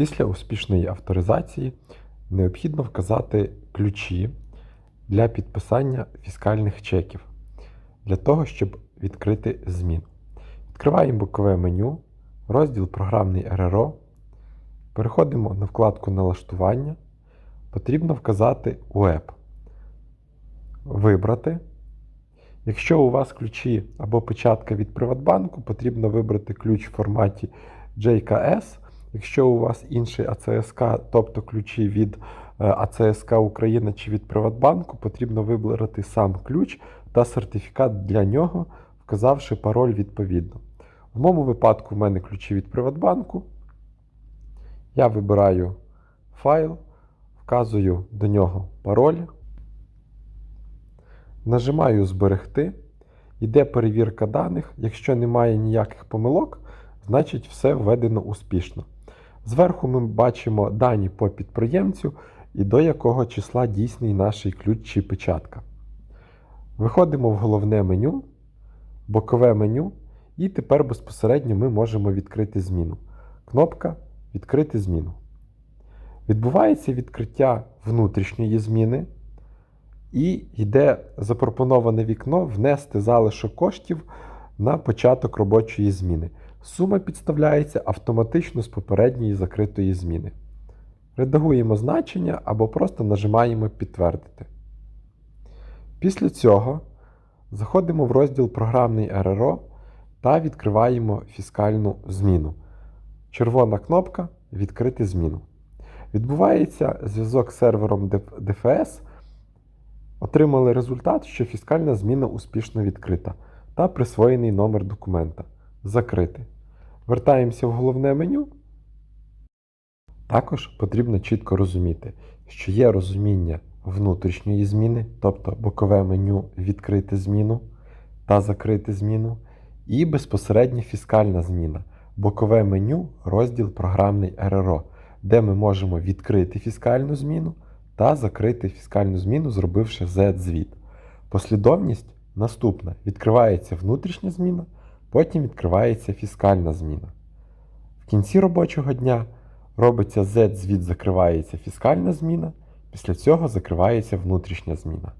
Після успішної авторизації необхідно вказати ключі для підписання фіскальних чеків для того, щоб відкрити зміну. Відкриваємо бокове меню, розділ Програмний РРО. Переходимо на вкладку Налаштування. Потрібно вказати УЕП. Вибрати. Якщо у вас ключі або печатка від Приватбанку, потрібно вибрати ключ в форматі JKS. Якщо у вас інший АЦСК, тобто ключі від е, АЦСК України чи від Приватбанку, потрібно вибрати сам ключ та сертифікат для нього, вказавши пароль відповідно. В моєму випадку в мене ключі від Приватбанку. Я вибираю файл, вказую до нього пароль. Нажимаю Зберегти. Йде перевірка даних. Якщо немає ніяких помилок, значить все введено успішно. Зверху ми бачимо дані по підприємцю і до якого числа дійсний наш ключ чи печатка. Виходимо в головне меню, бокове меню, і тепер безпосередньо ми можемо відкрити зміну. Кнопка Відкрити зміну. Відбувається відкриття внутрішньої зміни. І йде запропоноване вікно внести залишок коштів на початок робочої зміни. Сума підставляється автоматично з попередньої закритої зміни. Редагуємо значення або просто нажимаємо Підтвердити. Після цього заходимо в розділ Програмний РРО та відкриваємо фіскальну зміну. Червона кнопка Відкрити зміну. Відбувається зв'язок з сервером ДФС. Отримали результат, що фіскальна зміна успішно відкрита та присвоєний номер документа. Закрити. Вертаємося в головне меню. Також потрібно чітко розуміти, що є розуміння внутрішньої зміни, тобто бокове меню відкрити зміну та закрити зміну, і безпосередньо фіскальна зміна, бокове меню, розділ Програмний РРО, де ми можемо відкрити фіскальну зміну та закрити фіскальну зміну, зробивши Z-звіт. Послідовність наступна: відкривається внутрішня зміна, потім відкривається фіскальна зміна. В кінці робочого дня робиться Z-звіт, закривається фіскальна зміна, після цього закривається внутрішня зміна.